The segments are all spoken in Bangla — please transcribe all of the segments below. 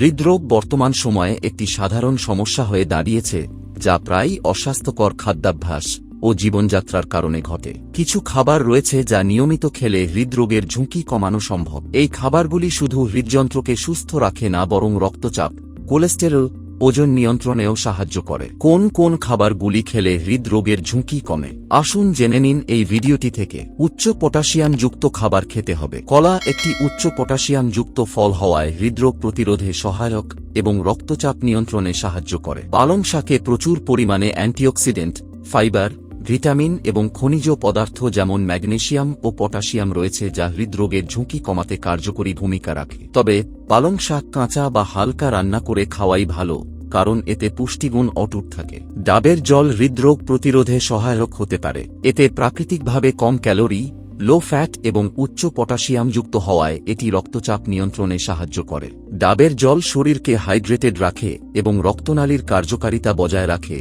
হৃদরোগ বর্তমান সময়ে একটি সাধারণ সমস্যা হয়ে দাঁড়িয়েছে, যা প্রায়ই অস্বাস্থ্যকর খাদ্যাভ্যাস ও জীবনযাত্রার কারণে ঘটে। কিছু খাবার রয়েছে যা নিয়মিত খেলে হৃদরোগের ঝুঁকি কমানো সম্ভব। এই খাবারগুলি শুধু হৃদযন্ত্রকে সুস্থ রাখে না, বরং রক্তচাপ, কোলেস্টেরল ওজন নিয়ন্ত্রণেও সাহায্য করে। কোন কোন খাবারগুলি খেলে হৃদরোগের ঝুঁকি কমে? আসুন জেনে নিন এই ভিডিওটি থেকে। উচ্চ পটাশিয়াম যুক্ত খাবার খেতে হবে। কলা একটি উচ্চ পটাশিয়াম যুক্ত ফল হওয়ায় হৃদরোগ প্রতিরোধে সহায়ক এবং রক্তচাপ নিয়ন্ত্রণে সাহায্য করে। পালং শাকে প্রচুর পরিমাণে অ্যান্টিঅক্সিডেন্ট, ফাইবার ভিটামিন এবং খনিজ পদার্থ যেমন ম্যাগনেশিয়াম ও পটাশিয়াম রয়েছে যা হৃদরোগের ঝুঁকি কমাতে কার্যকরী ভূমিকা রাখে। তবে পালং শাক কাঁচা বা হালকা রান্না করে খাওয়াই ভালো, কারণ এতে পুষ্টিগুণ অটুট থাকে। ডাবের জল হৃদরোগ প্রতিরোধে সহায়ক হতে পারে। এতে প্রাকৃতিকভাবে কম ক্যালোরি, লো ফ্যাট এবং উচ্চ পটাশিয়ামযুক্ত হওয়ায় এটি রক্তচাপ নিয়ন্ত্রণে সাহায্য করে। ডাবের জল শরীরকে হাইড্রেটেড রাখে এবং রক্তনালীর কার্যকারিতা বজায় রাখে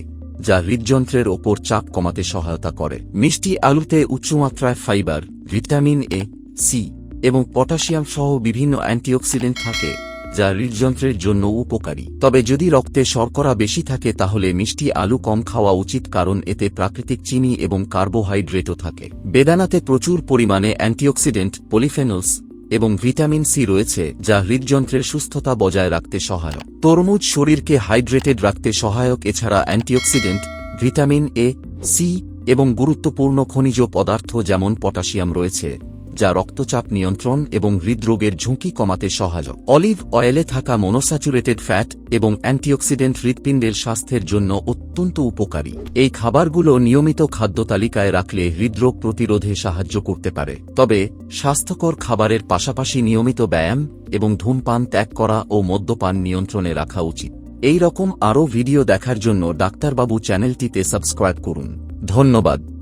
যা হৃদযন্ত্রের ওপর চাপ কমাতে সহায়তা করে। মিষ্টি আলুতে উচ্চমাত্রায় ফাইবার, ভিটামিন এ, সি এবং পটাশিয়াম সহ বিভিন্ন অ্যান্টিঅক্সিডেন্ট থাকে, যা হৃদযন্ত্রের জন্য উপকারী। তবে যদি রক্তে শর্করা বেশি থাকে তাহলে মিষ্টি আলু কম খাওয়া উচিত কারণ এতে প্রাকৃতিক চিনি এবং কার্বোহাইড্রেটও থাকে। বেদানাতে প্রচুর পরিমাণে অ্যান্টিঅক্সিডেন্ট, পলিফেনলস এবং ভিটামিন সি রয়েছে, যা হৃদযন্ত্রের সুস্থতা বজায় রাখতে সহায়ক। তরমুজ শরীরকে হাইড্রেটেড রাখতে সহায়ক, এছাড়া অ্যান্টিঅক্সিডেন্ট, ভিটামিন এ, সি, এবং গুরুত্বপূর্ণ খনিজ পদার্থ যেমন পটাশিয়াম রয়েছে। যা রক্তচাপ নিয়ন্ত্রণ এবং হৃদরোগের ঝুঁকি কমাতে সহায়ক। অলিভ অয়েলে থাকা মনোস্যাচুরেটেড ফ্যাট এবং অ্যান্টিঅক্সিডেন্ট হৃৎপিণ্ডের স্বাস্থ্যের জন্য অত্যন্ত উপকারী। এই খাবারগুলো নিয়মিত খাদ্য তালিকায় রাখলে হৃদরোগ প্রতিরোধে সাহায্য করতে পারে। তবে, স্বাস্থ্যকর খাবারের পাশাপাশি নিয়মিত ব্যায়াম এবং ধূমপান ত্যাগ করা ও মদ্যপান নিয়ন্ত্রণে রাখা উচিত। এই রকম আরও ভিডিও দেখার জন্য ডাক্তারবাবু চ্যানেলটিতে সাবস্ক্রাইব করুন। ধন্যবাদ।